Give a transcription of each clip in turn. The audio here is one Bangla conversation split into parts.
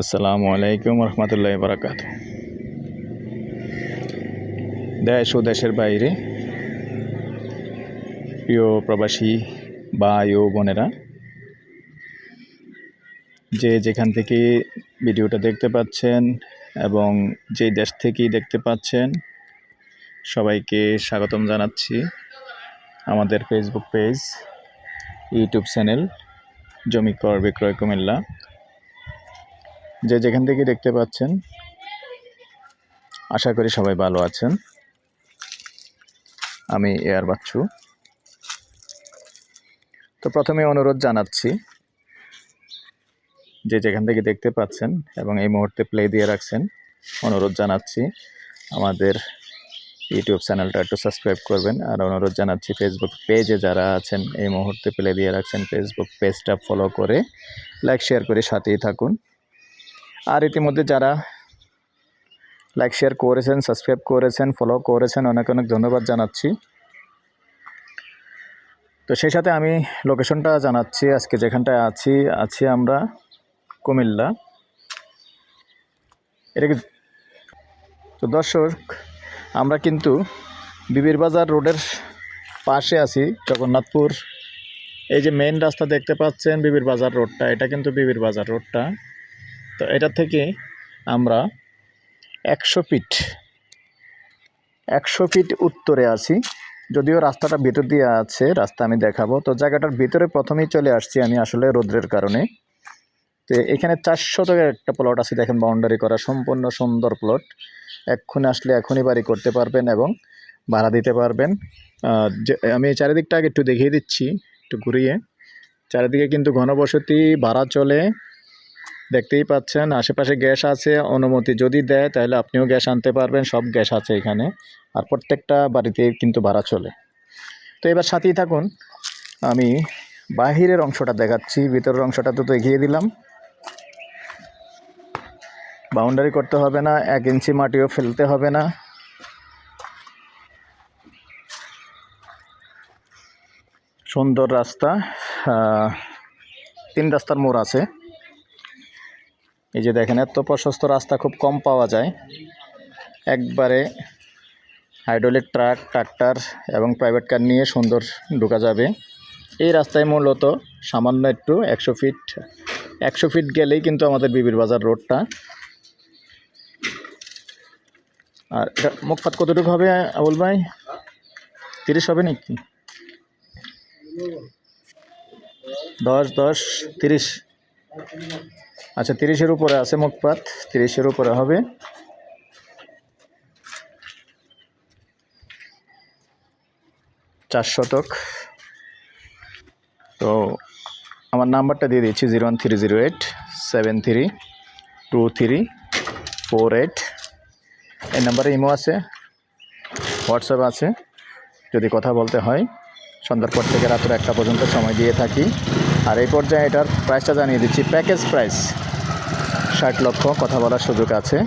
আসসালামু আলাইকুম রহমতুল্লাহ বারাকাত দেশ ও দেশের বাইরে প্রিয় প্রবাসী ভাই ও বোনেরা, যে যেখান থেকে ভিডিওটা দেখতে পাচ্ছেন এবং যে দেশ থেকেই দেখতে পাচ্ছেন, সবাইকে স্বাগতম জানাচ্ছি আমাদের ফেসবুক পেজ ইউটিউব চ্যানেল জমি কর বিক্রয় কুমিল্লা। যে যেখান থেকে দেখতে পাচ্ছেন, আশা করি সবাই ভালো আছেন। আমি এয়ার বাচ্চু। তো প্রথমে অনুরোধ জানাচ্ছি, যে যেখান থেকে দেখতে পাচ্ছেন এবং এই মুহূর্তে প্লে দিয়ে রাখছেন, অনুরোধ জানাচ্ছি আমাদের ইউটিউব চ্যানেলটা একটু সাবস্ক্রাইব করবেন। আর অনুরোধ জানাচ্ছি ফেসবুক পেজে যারা আছেন, এই মুহূর্তে প্লে দিয়ে রাখছেন ফেসবুক পেজটা ফলো করে লাইক শেয়ার করে সাথেই থাকুন। আর ইতিমধ্যে যারা লাইক শেয়ার করেছেন সাবস্ক্রাইব করেছেন ফলো করেছেন, অনেক অনেক ধন্যবাদ জানাচ্ছি। তো সেই সাথে আমি লোকেশনটা জানাচ্ছি, আজকে যেখানটায় আছি আছি আমরা কুমিল্লা। এটা কি তো দর্শক, আমরা কিন্তু বিবির বাজার রোডের পাশে আছি, জগন্নাথপুর। এই যে মেইন রাস্তা দেখতে পাচ্ছেন বিবির বাজার রোডটা, এটা কিন্তু বিবির বাজার রোডটা। তো এটা থেকে আমরা একশো ফিট একশো ফিট উত্তরে আছি। যদিও রাস্তাটা ভিতর দিয়ে আছে, রাস্তা আমি দেখাবো। তো জায়গাটার ভিতরে প্রথমেই চলে আসছি আমি আসলে রৌদ্রের কারণে। তো এখানে চারশো টাকার একটা প্লট আছে, দেখেন বাউন্ডারি করা, সম্পূর্ণ সুন্দর প্লট এক্ষুনি আসলে এখনই বাড়ি করতে পারবেন এবং ভাড়া দিতে পারবেন। আমি চারিদিকটা আগে একটু দেখিয়ে দিচ্ছি, একটু ঘুরিয়ে। চারিদিকে কিন্তু ঘনবসতি, ভাড়া চলে। দেখতেই পাচ্ছেন, আশেপাশে গ্যাস আছে, অনুমতি যদি দেয় তাহলে আপনিও গ্যাস আনতে পারবেন, সব গ্যাস আছে এখানে। আর প্রত্যেকটা বাড়িতে কিন্তু ভাড়া চলে। তো এবার সাথেই থাকুন, আমি বাহিরের অংশটা দেখাচ্ছি, ভিতরের অংশটা তো দেখিয়ে দিলাম। বাউন্ডারি করতে হবে না, এক ইঞ্চি মাটিও ফেলতে হবে না। সুন্দর রাস্তা তিন রাস্তার মোড় আছে। এই যে দেখেন, এত প্রশস্ত রাস্তা খুব কম পাওয়া যায়। একবারে হাইড্রোলিক ট্রাক ট্রাক্টর এবং প্রাইভেট কার নিয়ে সুন্দর ঢোকা যাবে। এই রাস্তায় মূলত সামান্য একটু একশো ফিট একশো ফিট গেলেই কিন্তু আমাদের বিবির বাজার রোডটা আর এটা মুখপাত কতটুকু হবে, আবুল ভাই? তিরিশ হবে নাকি? দশ দশ, তিরিশ। আচ্ছা তিরিশের উপরে আছে মুখপাত। তিরিশের উপরে হবে। চার শতক। তো আমার নাম্বারটা দিয়ে দিচ্ছি, zero one three zero eight, seven three two three four eight. এই নাম্বারে ইমো আছে, হোয়াটসঅ্যাপ আছে। যদি কথা বলতে হয়, সন্ধ্যার পর থেকে রাত্র একটা পর্যন্ত সময় দিয়ে থাকি। আর এই পর্যায়ে এটার প্রাইসটা জানিয়ে দিচ্ছি। প্যাকেজ প্রাইস ষাট লক্ষ, কথা বলার সুযোগ আছে।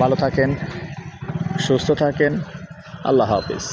ভালো থাকেন, সুস্থ থাকেন। আল্লাহ হাফিজ।